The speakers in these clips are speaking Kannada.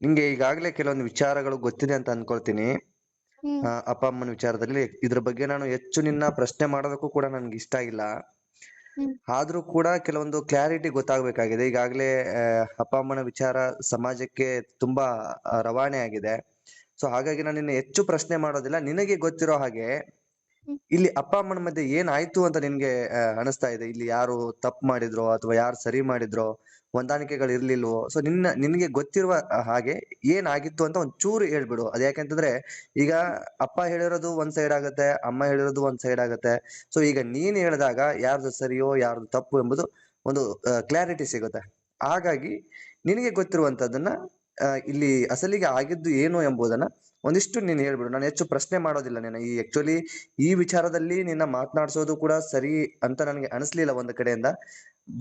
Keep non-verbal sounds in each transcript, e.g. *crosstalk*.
ನಿಂಗೆ ಈಗಾಗಲೇ ಕೆಲವೊಂದು ವಿಚಾರಗಳು ಗೊತ್ತಿದೆ ಅಂತ ಅನ್ಕೊಳ್ತೀನಿ. ಆ, ಅಪ್ಪ ಅಮ್ಮನ ವಿಚಾರದಲ್ಲಿ ಇದ್ರ ಬಗ್ಗೆ ನಾನು ಹೆಚ್ಚು ನಿನ್ನ ಪ್ರಶ್ನೆ ಮಾಡೋದಕ್ಕೂ ಕೂಡ ನನ್ಗೆ ಇಷ್ಟ ಇಲ್ಲ. ಹ್ಮ್. ಆದ್ರೂ ಕೂಡ ಕೆಲವೊಂದು ಕ್ಲಾರಿಟಿ ಗೊತ್ತಾಗಬೇಕಾಗಿದೆ. ಈಗಾಗಲೇ ಅಪ್ಪ ಅಮ್ಮನ ವಿಚಾರ ಸಮಾಜಕ್ಕೆ ತುಂಬಾ ಆ, ರವಾನೆ ಆಗಿದೆ ಸೊ ಹಾಗಾಗಿ ನಾನು ನಿನ್ನ ಹೆಚ್ಚು ಪ್ರಶ್ನೆ ಮಾಡೋದಿಲ್ಲ. ನಿನಗೆ ಗೊತ್ತಿರೋ ಹಾಗೆ. ಇಲ್ಲಿ ಅಪ್ಪ ಅಮ್ಮನ ಮಧ್ಯೆ ಏನಾಯ್ತು ಅಂತ ನಿನ್ಗೆ ಅನಿಸ್ತಾ ಇದೆ? ಇಲ್ಲಿ ಯಾರು ತಪ್ಪು ಮಾಡಿದ್ರೋ ಅಥವಾ ಯಾರು ಸರಿ ಮಾಡಿದ್ರೋ, ಹೊಂದಾಣಿಕೆಗಳು ಇರ್ಲಿಲ್ವೋ? ಸೊ ನಿನ್ನ, ನಿನ್ಗೆ ಗೊತ್ತಿರುವ ಹಾಗೆ ಏನಾಗಿತ್ತು ಅಂತ ಒಂದ್ ಚೂರು ಹೇಳ್ಬಿಡು. ಅದ್ ಯಾಕೆಂತಂದ್ರೆ ಈಗ ಅಪ್ಪ ಹೇಳಿರೋದು ಒಂದ್ ಸೈಡ್ ಆಗತ್ತೆ, ಅಮ್ಮ ಹೇಳಿರೋದು ಒಂದ್ ಸೈಡ್ ಆಗತ್ತೆ. ಸೊ ಈಗ ನೀನ್ ಹೇಳಿದಾಗ ಯಾರ್ದು ಸರಿಯೋ, ಯಾರ್ದು ತಪ್ಪು ಎಂಬುದು ಒಂದು ಕ್ಲಾರಿಟಿ ಸಿಗುತ್ತೆ. ಹಾಗಾಗಿ ನಿನಗೆ ಗೊತ್ತಿರುವಂತದನ್ನ ಇಲ್ಲಿ ಅಸಲಿಗೆ ಆಗಿದ್ದು ಏನು ಎಂಬುದನ್ನ ಒಂದಿಷ್ಟು ನೀನು ಹೇಳ್ಬಿಡು. ನಾನು ಹೆಚ್ಚು ಪ್ರಶ್ನೆ ಮಾಡೋದಿಲ್ಲ ನೀನು ಈ ಆಕ್ಚುಲಿ ಈ ವಿಚಾರದಲ್ಲಿ ನಿನ್ನ ಮಾತನಾಡಿಸೋದು ಕೂಡ ಸರಿ ಅಂತ ನನಗೆ ಅನಿಸ್ಲಿಲ್ಲ ಒಂದು ಕಡೆಯಿಂದ.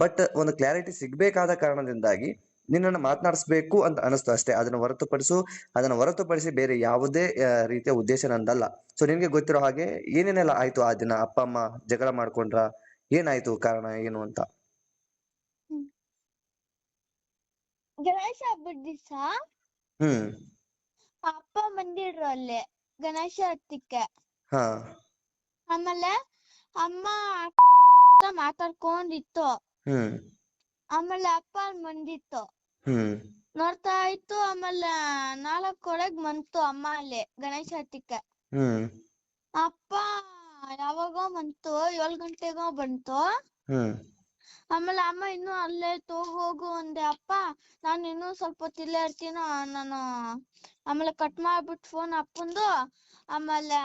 ಬಟ್ ಒಂದು ಕ್ಲಾರಿಟಿ ಸಿಗ್ಬೇಕಾದ ಕಾರಣದಿಂದಾಗಿ ನಿನ್ನನ್ನು ಮಾತನಾಡಿಸ್ಬೇಕು ಅಂತ ಅನಿಸ್ತು ಅಷ್ಟೇ. ಅದನ್ನ ಹೊರತುಪಡಿಸು, ಅದನ್ನ ಹೊರತುಪಡಿಸಿ ಬೇರೆ ಯಾವುದೇ ರೀತಿಯ ಉದ್ದೇಶ ನಂದಲ್ಲ. ಸೊ ನಿನ್ಗೆ ಗೊತ್ತಿರೋ ಹಾಗೆ ಏನೇನೆಲ್ಲ ಆಯ್ತು ಆ ದಿನ? ಅಪ್ಪ, ಅಮ್ಮ ಜಗಳ ಮಾಡ್ಕೊಂಡ್ರ? ಏನಾಯ್ತು ಕಾರಣ ಏನು ಅಂತ? ಗಣೇಶ ಹಬ್ಬದ ದಿವಸ ಹ್ಮ್. ಅಪ್ಪ ಬಂದಿದ್ರು ಅಲ್ಲಿ ಗಣೇಶ ಹತ್ತಿಕ್ಕೆ. ಹಾ. ಆಮೇಲೆ ಅಮ್ಮ ಮಾತಾಡ್ಕೊಂಡಿತ್ತು. ಹ್ಮ್. ಆಮೇಲೆ ಅಪ್ಪ ಅಲ್ಲಿ ಬಂದಿತ್ತು ಹ್ಮ್. ನೋಡ್ತಾ ಇತ್ತು ಆಮೇಲೆ ನಾಲ್ಕುವರೆಗ್ ಬಂತು ಅಮ್ಮ ಅಲ್ಲಿ ಗಣೇಶ ಹತ್ತಿಕ್ಕೆ. ಹ್ಮ್. ಅಪ್ಪ ಯಾವಾಗೋ ಬಂತು ಏಳ್ ಗಂಟೆಗೋ ಬಂತು. ಹ್ಮ್. ಆಮೇಲೆ ಅಮ್ಮ ಇನ್ನು ಅಲ್ಲೇ ತೋ ಹೋಗು ಅಂದೆ ಅಪ್ಪ ನಾನು ಇನ್ನೂ ಸ್ವಲ್ಪ ಹೊತ್ತು ಇಲ್ಲೇ ಇರ್ತೀನ ನಾನು ಆಮೇಲೆ ಕಟ್ ಮಾಡ್ಬಿಟ್ಟು ಫೋನ್ ಅಪ್ಪಂದು. ಆಮೇಲೆ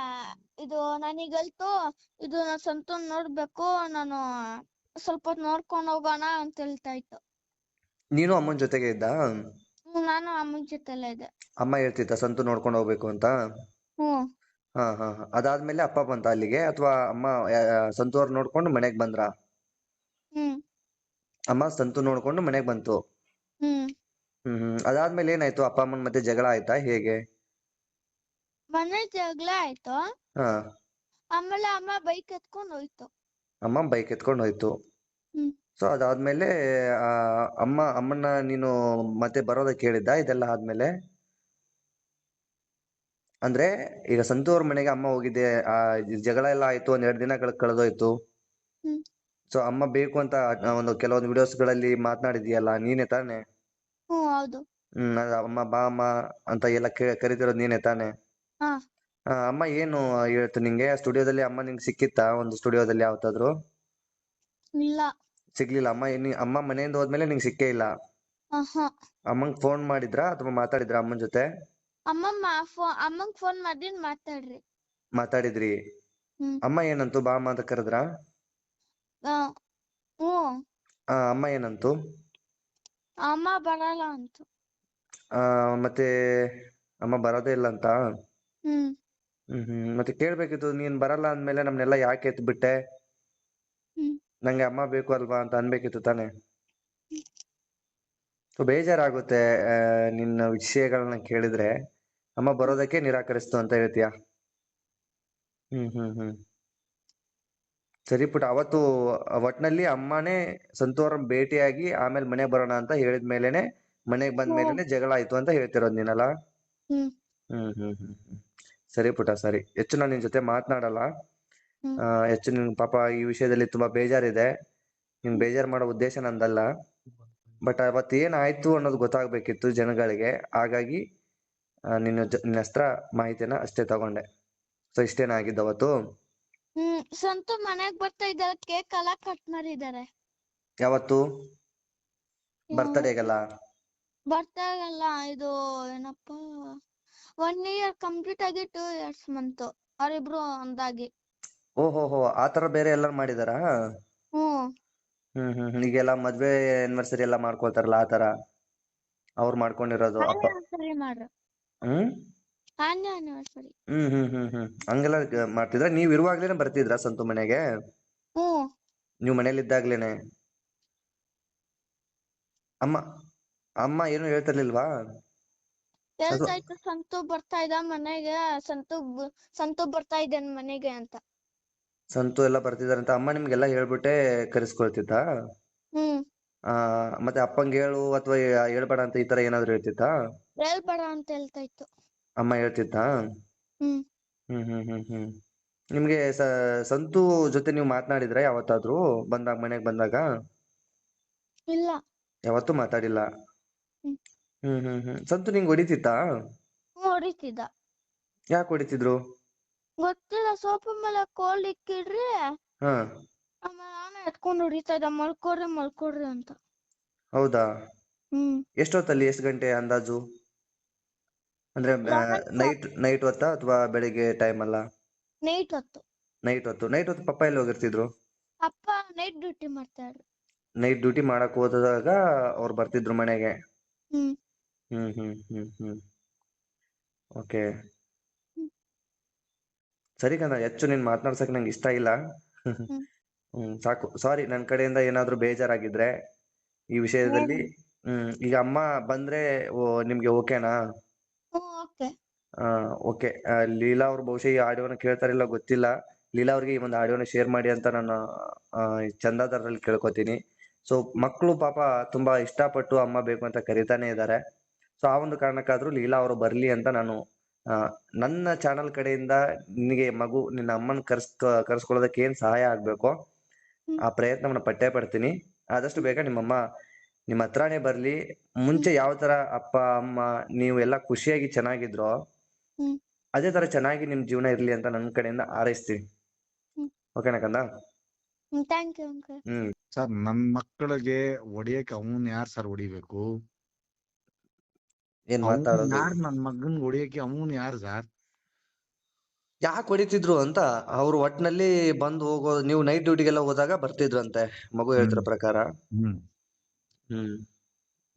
ಇದು ನನಗಲ್ತು ಇದು ನಾನು ಸ್ವಂತ ನೋಡ್ಬೇಕು ನಾನು ಸ್ವಲ್ಪ ಹೊತ್ತು ನೋಡ್ಕೊಂಡು ಹೋಗೋಣ ಅಂತ ಹೇಳ್ತಾ ಇತ್ತು. ನೀನು ಅಮ್ಮನ ಜೊತೆಗೆ ಇದ್ದ? ಹ್ಮ್ ನಾನು ಅಮ್ಮನ ಜೊತೆಲೆ ಇದ್ದೆ. ಅಮ್ಮ ಹೇಳ್ತಿತ್ತ ಸಂತು ನೋಡ್ಕೊಂಡು ಹೋಗ್ಬೇಕು ಅಂತ? ಹ್ಮ್. ಹಾ ಹಾ ಹಾ. ಅದಾದ್ಮೇಲೆ ಅಪ್ಪ ಬಂತ ಅಲ್ಲಿಗೆ ಅಥವಾ ಅಮ್ಮ ಆ, ಸಂತು ಅವ್ರು ನೋಡ್ಕೊಂಡು ಮನೆಗ್ ಬಂದ್ರ? ಹ್ಮ್. ಅಮ್ಮ ಸಂತು ನೋಡ್ಕೊಂಡು ಮನೆಗ್ ಬಂತು. ಹ್ಮ್. ಅದಾದ್ಮೇಲೆ ಏನಾಯ್ತು? ಅಪ್ಪ ಅಮ್ಮನ ಮತ್ತೆ ಜಗಳ ಆಯ್ತಾ? ಹೇಗೆ? ಮನೆ ಜಗಳ ಆಯ್ತು. ಹಾ. ಆಮೇಲೆ ಅಮ್ಮ ಬೈಕ್ ಎತ್ಕೊಂಡ್ ಹೋಯ್ತು. ಅಮ್ಮ ಬೈಕ್ ಎತ್ಕೊಂಡು ಹೋಯ್ತು. ಹ್ಮ್. ಸೊ ಅದಾದ್ಮೇಲೆ ಆ ಅಮ್ಮ ಅಮ್ಮನ್ನ ನೀನು ಮತ್ತೆ ಬರೋದಕ್ಕೆ ಹೇಳಿದ್ದ ಇದೆಲ್ಲ ಆದ್ಮೇಲೆ? ಅಂದ್ರೆ ಈಗ ಸಂತು ಅವ್ರ ಮನೆಗೆ ಅಮ್ಮ ಹೋಗಿದ್ದೆ. ಆ ಇದ್ ಜಗಳ ಎಲ್ಲ ಆಯ್ತು. ಒಂದ್ ಎರಡ್ ದಿನ ಕಳೆದೋಯ್ತು. ಹ್ಮ್. ಸೊ ಅಮ್ಮ ಬೇಕು ಅಂತ ಆ, ಒಂದು ಕೆಲವೊಂದು ವಿಡಿಯೋಸ್ಗಳಲ್ಲಿ ಮಾತನಾಡಿದ್ಯಲ್ಲ ನೀನೇ ತಾನೇ? ಹ್ಮ್ ಹೌದು. ಹ್ಮ್ ಅದ್ ಅಮ್ಮ ಬಾ ಅಮ್ಮ ಅಂತ ಎಲ್ಲ ಕೇ- ನೀನೆ ನೀನೇ ತಾನೇ? ಹಾ. ಆ, ಅಮ್ಮ ಏನು ಹೇಳ್ತು ನಿಂಗೆ? ಸ್ಟುಡಿಯೋದಲ್ಲಿ ಅಮ್ಮ ನಿಂಗೆ ಸಿಕ್ಕಿತ್ತಾ? ಒಂದು ಸ್ಟುಡಿಯೋದಲ್ಲಿ ಯಾವತ್ತಾದ್ರು? ಇಲ್ಲ. ಸಿಗ್ಲಿಲ್ಲ. ಅಮ್ಮ ಏನ್- ಅಮ್ಮ ಮನೆಯಿಂದ ಹೋದ್ಮೇಲೆ ನಿಂಗೆ ಸಿಕ್ಕೇ ಇಲ್ಲ? ಆಹಾ. ಅಮ್ಮಂಗ್ ಫೋನ್ ಮಾಡಿದ್ರಾ? ಅಥವಾ ಮಾತಾಡಿದ್ರ ಅಮ್ಮನ ಜೊತೆ? ಫೋ ಅಮ್ಮಂಗ್ ಫೋನ್ ಮಾಡಿ ಮಾತಾಡ್ರಿ. ಮಾತಾಡಿದ್ರಿ? ಹ್ಮ್. ಅಮ್ಮ ಏನಂತು? ಬಾ ಅಮ್ಮ ಅಂತ ಕರೆದ್ರಾ? ಹ್ಮ್ ಆ, ಅಮ್ಮ ಏನಂತು? ಅಮ್ಮ ಬರಲ್ಲ ಅಂತ. ಆ ಮತ್ತೆ ಅಮ್ಮ ಬರೋದೇ ಇಲ್ಲ ಅಂತ? ಹ್ಮ್ ಹ್ಮ್ ಹ್ಮ್. ಮತ್ತೆ ಕೇಳ್ಬೇಕಿತ್ತು ನೀನ್ ಬರಲ್ಲ ಅಂದ್ಮೇಲೆ ನಮ್ನೆಲ್ಲ ಯಾಕೆ ಎತ್ ಬಿಟ್ಟೆ ಹ್ಮ್. ನಂಗೆ ಅಮ್ಮ ಬೇಕು ಅಲ್ವಾ ಅಂತ ಅನ್ಬೇಕಿತ್ತು ತಾನೆ? ಬೇಜಾರಾಗುತ್ತೆ ಆ, ನಿನ್ನ ವಿಷಯಗಳನ್ನ ಕೇಳಿದ್ರೆ. ಅಮ್ಮ ಬರೋದಕ್ಕೆ ನಿರಾಕರಿಸ್ತು ಅಂತ ಹೇಳ್ತೀಯ? ಹ್ಮ್ ಹ್ಮ್ ಹ್ಮ್. ಸರಿ ಪುಟ ಅವತ್ತು ಒಟ್ನಲ್ಲಿ ಅಮ್ಮನೇ ಸಂತೋರ್ ಭೇಟಿಯಾಗಿ ಆಮೇಲೆ ಮನೆ ಬರೋಣ ಅಂತ ಹೇಳಿದ ಮೇಲೆನೆ ಮನೆಗ್ ಬಂದ ಮೇಲೆನೆ ಜಗಳ ಆಯ್ತು ಅಂತ ಹೇಳ್ತಿರೋದ್ ನೀನಲ್ಲ? ಹ್ಮ್. ಹ್ಮ್ ಹ್ಮ್ ಹ್ಮ್ ಹ್ಮ್ ಸರಿ ಪುಟ ಸರಿ. ಹೆಚ್ಚು ನಾನು ನಿನ್ ಜೊತೆ ಮಾತನಾಡಲ್ಲ. ಹೆಚ್ಚು ನಿನ್ ಪಾಪ ಈ ವಿಷಯದಲ್ಲಿ ತುಂಬಾ ಬೇಜಾರಿದೆ. ನಿನ್ ಬೇಜಾರ್ ಮಾಡೋ ಉದ್ದೇಶ ನಂದಲ್ಲ. ಬಟ್ ಅವತ್ತು ಏನಾಯ್ತು ಅನ್ನೋದು ಗೊತ್ತಾಗ್ಬೇಕಿತ್ತು ಜನಗಳಿಗೆ. ಹಾಗಾಗಿ ನಿನ್ನ ನಿನ್ನ ಹತ್ರ ಮಾಹಿತಿನ ಅಷ್ಟೇ ತಗೊಂಡೆ. ಸೊ ಇಷ್ಟೇನ ಆಗಿದ್ದು ಅವತ್ತು ಹ್ಮ್ ಸಂತು ಮನೆಗ್ ಬರ್ತಾ ಇದ್ದಾರೆ ಕೇಕ್ ಎಲ್ಲ ಕಟ್ ಮಾಡಿದ್ದಾರೆ. ಯಾವತ್ತು? ಬರ್ತಡೇಗಲ್ಲ ಬರ್ತಾಗಲ್ಲ ಇದು ಏನಪ್ಪ? ಒನ್ ಇಯರ್ ಕಂಪ್ಲೀಟ್ ಆಗಿ ಟೂ ಇಯರ್ಸ್ ಮಂತ್ ಅವರಿಬ್ರು ಒಂದಾಗಿ. ಓಹೋ ಹೋ ತರ ಬೇರೆ ಎಲ್ಲಾರು ಮಾಡಿದಾರ? ಹ್ಮ್. ಹ್ಮ್ ಹ್ಮ್ ಹ್ಮ್. ಈಗೆಲ್ಲ ಮದ್ವೆ ಆನಿವರ್ಸರಿ ಎಲ್ಲಾ ಮಾಡ್ಕೊಳ್ತಾರಲ್ಲ ಆ ತರ ಅವ್ರು ಮಾಡ್ಕೊಂಡಿರೋದು ಅಪ್ಪ. ಸರಿ ಮಾಡ್ರು. ಹ್ಮ್? ಹ್ಮ್ ಹ್ಮ್ ಹ್ಮ್ ಹ್ಮ್. ಹಂಗೆಲ್ಲ ಮಾಡ್ತಿದ್ರ? ನೀವ್ ಇರುವಾಗ್ಲೇನೆ ಬರ್ತಿದ್ರ ಸಂತು ಮನೆಗೆ? ನೀವ್ ಮನೇಲಿ ಇದ್ದಾಗ್ಲೇನೆ ಅಮ್ಮ ಅಮ್ಮ ಏನು ಹೇಳ್ತಿರ್ಲಿಲ್ವಾ? ಹೇಳ್ತಾ ಇತ್ತು ಸಂತು ಬರ್ತಾ ಇದ್ದ ಮನೆಗೆ ಸಂತು ಸಂತು ಬರ್ತಾ ಇದ್ದಾನೆ ಮನೆಗೆ ಅಂತ. ಸಂತು ಎಲ್ಲ ಬರ್ತಿದಾರಂತ ಅಮ್ಮ ನಿಮ್ಗೆಲ್ಲ ಹೇಳ್ಬಿಟ್ಟೆ ಕರೆಸ್ಕೊಳ್ತಿದ್ದ? ಹ್ಮ್ ಆ ಮತ್ತೆ ಅಪ್ಪಂಗೆ ಹೇಳು ಅಥವಾ ಹೇಳ್ಬೇಡ ಅಂತ ಈ ತರ ಏನಾದ್ರು ಹೇಳ್ತಿತ್ತಾ ಹೇಳ್ಬೇಡ ಅಂತ ಹೇಳ್ತಾ ಇತ್ತು. ಅಮ್ಮ ಹೇಳ್ತಿತ್ತಾ ಹ್ಮ್. ಹ್ಮ್ ಹ್ಮ್ ಹ್ಮ್ ಹ್ಮ್. ನಿಮ್ಗೆ ಸ ಸಂತು ಜೊತೆ ನೀವು ಮಾತನಾಡಿದ್ರ ಯಾವತ್ತಾದ್ರೂ? ಬಂದಾಗ ಮನೆಗೆ ಬಂದಾಗ? ಇಲ್ಲ. ಯಾವತ್ತೂ ಮಾತಾಡಿಲ್ಲ? ಹ್ಮ್. ಹ್ಮ್ ಹ್ಮ್ ಹ್ಮ್. ಸಂತು ನಿಂಗ್ ಹೊಡಿತಿತ್ತಾ? ಹೊಡಿತಿದ್ದ. ಯಾಕೆ ಹೊಡಿತಿದ್ರು? ಗೊತ್ತಿಲ್ಲ ಸೋಫಾ ಮೇಲೆ ಕೋಲ್ ಇಕ್ಕಿಡ್ರಿ ಹಾ. ಆಮೇಲೆ ನಾನೇ ಎತ್ಕೊಂಡು ಹೊಡಿತಾ ಇದ್ದ ಮಲ್ಕೊಡ್ರಿ ಮಲ್ಕೊಡ್ರಿ ಅಂತ. ಹೌದಾ? ಹ್ಮ್. ಎಷ್ಟೊತ್ತಲ್ಲಿ ಎಷ್ಟು ಗಂಟೆ ಅಂದಾಜು? ಅಂದ್ರೆ ನೈಟ್ ನೈಟ್ ಹೊತ್ತಾ ಅಥವಾ ಬೆಳಿಗ್ಗೆ ಟೈಮ್ ಅಲ್ಲ? ನೈಟ್ ಹೊತ್ತು. ನೈಟ್ ಹೊತ್ತು. ನೈಟ್ ಹೊತ್ತು ಪಪ್ಪ ಎಲ್ಲಿ ಹೋಗಿರ್ತಿದ್ರು? ಅಪ್ಪ ನೈಟ್ ಡ್ಯೂಟಿ ಮಾಡ್ತಾರೆ ನೈಟ್ ಡ್ಯೂಟಿ ಮಾಡಕ್ ಹೋದಾಗ ಅವ್ರು ಬರ್ತಿದ್ರು ಮನೆಗೆ. ಹ್ಮ್. ಹ್ಮ್ ಹ್ಮ್ ಹ್ಮ್ ಹ್ಮ್. ಓಕೆ. ಸರಿ ಕಣ ಹೆಚ್ಚು ನೀನ್ ಮಾತನಾಡ್ಸಕ್ ನಂಗೆ ಇಷ್ಟ ಇಲ್ಲ. ಹ್ಮ್. *laughs* ಸಾಕು. ಸಾರಿ ನನ್ ಕಡೆಯಿಂದ ಏನಾದ್ರೂ ಬೇಜಾರಾಗಿದ್ರೆ ಈ ವಿಷಯದಲ್ಲಿ. ಹ್ಮ್ ಈಗ ಅಮ್ಮ ಬಂದ್ರೆ ನಿಮ್ಗೆ ಓಕೆನಾ ಓಕೆ. ಓಕೆ. ಲೀಲಾ ಅವ್ರು ಬಹುಶಃ ಈ ಆಡಿಯೋನ ಕೇಳ್ತಾರಿಲ್ಲ ಗೊತ್ತಿಲ್ಲ. ಲೀಲಾ ಅವ್ರಿಗೆ ಈ ಒಂದು ಆಡಿಯೋನ ಶೇರ್ ಮಾಡಿ ಅಂತ ನಾನು ಚಂದಾದಾರರಲ್ಲಿ ಕೇಳ್ಕೊತೀನಿ. ಸೊ ಮಕ್ಕಳು ಪಾಪ ತುಂಬಾ ಇಷ್ಟಪಟ್ಟು ಅಮ್ಮ ಬೇಕು ಅಂತ ಕರಿತಾನೆ ಇದ್ದಾರೆ. ಸೊ ಆ ಒಂದು ಕಾರಣಕ್ಕಾದ್ರೂ ಲೀಲಾ ಅವರು ಬರ್ಲಿ ಅಂತ ನಾನು ನನ್ನ ಚಾನಲ್ ಕಡೆಯಿಂದ ನಿನಗೆ ಮಗು ನಿನ್ನ ಅಮ್ಮನ ಕರ್ಸ್ ಕರ್ಸ್ಕೊಳ್ಳೋದಕ್ಕೆ ಏನ್ ಸಹಾಯ ಆಗ್ಬೇಕು ಆ ಪ್ರಯತ್ನವನ್ನ ಪಟ್ಟೆ ಪಡ್ತೀನಿ. ಆದಷ್ಟು ಬೇಗ ನಿಮ್ಮಮ್ಮ ನಿಮ್ಮ ಹತ್ರನೇ ಬರ್ಲಿ. ಮುಂಚೆ ಯಾವ ತರ ಅಪ್ಪ ಅಮ್ಮ ನೀವು ಎಲ್ಲ ಖುಷಿಯಾಗಿ ಚೆನ್ನಾಗಿದ್ರೋ ಅದೇ ತರ ಚೆನ್ನಾಗಿ ನಿಮ್ ಜೀವನ ಇರ್ಲಿ ಅಂತ ನನ್ನ ಕಡೆಯಿಂದ ಹಾರೈಸ್ತೀನಿ. ಓಕೆನಾ ಕಂದ? ಹ್ಮ್ ಥ್ಯಾಂಕ್ ಯು ಅಂಕಲ್ ಸರ್ ನನ್ ಮಕ್ಕಳಿಗೆ ಹೊಡಿಯಕ್ಕೆ ಅವನ್ ಯಾರ್ ಸರ್ ಹೊಡಿಬೇಕು? ಏನ್ ಮಾತಾಡೋದು? ಯಾರ್ ನನ್ ಮಗನ್ ಹೊಡಿಯಕ್ಕೆ ಅವನ್ ಯಾರ್ ಸರ್? ಯಾಕೆ ಹೊಡಿತಿದ್ರು ಅಂತ ಅವ್ರು ಒಟ್ನಲ್ಲಿ ಬಂದು ಹೋಗೋ ನೀವು ನೈಟ್ ಡ್ಯೂಟಿಗೆಲ್ಲ ಹೋದಾಗ ಬರ್ತಿದ್ರಂತೆ ಮಗು ಹೇಳ್ತಿರೋ ಹ್ಮ್. ಪ್ರಕಾರ. ಹ್ಮ್.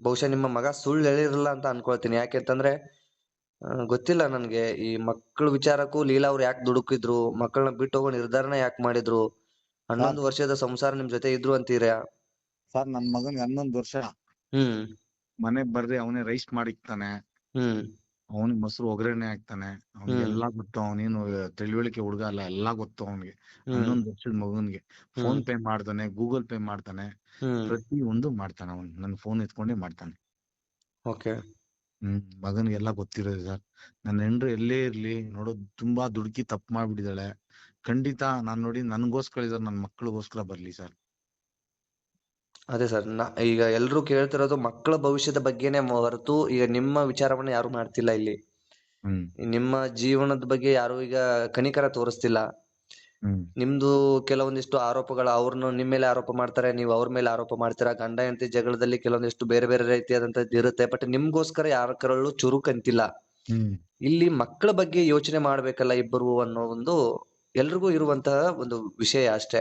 ಬಹುಶಃ ನಿಮ್ಮ ಮಗ ಸುಳ್ಳು ಹೇಳಿರಲ್ಲ ಅಂತ ಅನ್ಕೊಳ್ತೀನಿ. ಯಾಕೆಂತಂದ್ರೆ ಆ, ಗೊತ್ತಿಲ್ಲ ನನ್ಗೆ. ಈ ಮಕ್ಕಳ ವಿಚಾರಕ್ಕೂ ಲೀಲಾ ಅವ್ರು ಯಾಕೆ ದುಡುಕಿದ್ರು? ಮಕ್ಕಳನ್ನ ಬಿಟ್ಟು ಹೋಗೋ ನಿರ್ಧಾರನ ಯಾಕೆ ಮಾಡಿದ್ರು? ಹನ್ನೊಂದು ವರ್ಷದ ಸಂಸಾರ ನಿಮ್ ಜೊತೆ ಇದ್ರು ಅಂತೀರಾ? ಸರ್ ನನ್ ಮಗನ್ ಹನ್ನೊಂದ್ ವರ್ಷ. ಹ್ಮ್. ಮನೆಗ್ ಬರ್ರಿ ಅವನೇ ರೈಸ್ ಮಾಡಿಕ್ತಾನೆ. ಹ್ಮ್. ಅವನಿಗೆ ಮೊಸರು ಒಗ್ಗರಣೆ ಹಾಕ್ತಾನೆ ಅವ್ನಿಗೆ ಎಲ್ಲಾ ಗೊತ್ತು. ಅವನೇನು ತಿಳುವಳಿಕೆ ಹುಡುಗ ಅಲ್ಲ ಎಲ್ಲಾ ಗೊತ್ತು ಅವನಿಗೆ. ಹನ್ನೊಂದು ವರ್ಷದ ಮಗನ್ಗೆ. ಫೋನ್ ಪೇ ಮಾಡ್ತಾನೆ ಗೂಗಲ್ ಪೇ ಮಾಡ್ತಾನೆ. ಪ್ರತಿ ಒಂದು ಮಾಡ್ತಾನೆ ಅವನ್. ನನ್ ಫೋನ್ ಎತ್ಕೊಂಡೇ ಮಾಡ್ತಾನೆ. ಓಕೆ. ಹ್ಮ್. ಮಗನ್ಗೆಲ್ಲ ಗೊತ್ತಿರೋದು ಸರ್. ನನ್ನ ಹೆಂಡ್ರು ಎಲ್ಲೇ ಇರ್ಲಿ ನೋಡೋದ್ ತುಂಬಾ ದುಡುಕಿ ತಪ್ಪು ಮಾಡ್ಬಿಟ್ಟಿದಾಳೆ ಖಂಡಿತ ನಾನ್ ನೋಡಿ ನನ್ಗೋಸ್ಕರ ಇದಾರೆ ನನ್ ಮಕ್ಳಿಗೋಸ್ಕರ ಬರ್ಲಿ ಸರ್. ಅದೇ ಸರ್ ನಾ ಈಗ ಎಲ್ಲರೂ ಕೇಳ್ತಿರೋದು ಮಕ್ಕಳ ಭವಿಷ್ಯದ ಬಗ್ಗೆನೇ ಹೊರತು ಈಗ ನಿಮ್ಮ ವಿಚಾರವನ್ನ ಯಾರು ಮಾಡ್ತಿಲ್ಲ ಇಲ್ಲಿ. ಹ್ಮ್. ನಿಮ್ಮ ಜೀವನದ ಬಗ್ಗೆ ಯಾರು ಈಗ ಕನಿಕರ ತೋರಿಸ್ತಿಲ್ಲ. ಹ್ಮ್. ನಿಮ್ದು ಕೆಲವೊಂದಿಷ್ಟು ಆರೋಪಗಳು ಅವ್ರನ್ನ ನಿಮ್ ಮೇಲೆ ಆರೋಪ ಮಾಡ್ತಾರೆ ನೀವು ಅವ್ರ ಮೇಲೆ ಆರೋಪ ಮಾಡ್ತೀರಾ? ಗಂಡ ಹೆಂಡತಿ ಜಗಳದಲ್ಲಿ ಕೆಲವೊಂದಿಷ್ಟು ಬೇರೆ ಬೇರೆ ರೀತಿಯಾದಂತದ್ದು ಇರುತ್ತೆ ಬಟ್ ನಿಮ್ಗೋಸ್ಕರ ಯಾರ ಕರಳು ಚುರುಕಂತಿಲ್ಲ ಹ್ಮ್. ಇಲ್ಲಿ ಮಕ್ಕಳ ಬಗ್ಗೆ ಯೋಚನೆ ಮಾಡ್ಬೇಕಲ್ಲ ಇಬ್ಬರು ಅನ್ನೋ ಒಂದು ಎಲ್ರಿಗೂ ಇರುವಂತಹ ಒಂದು ವಿಷಯ ಅಷ್ಟೇ.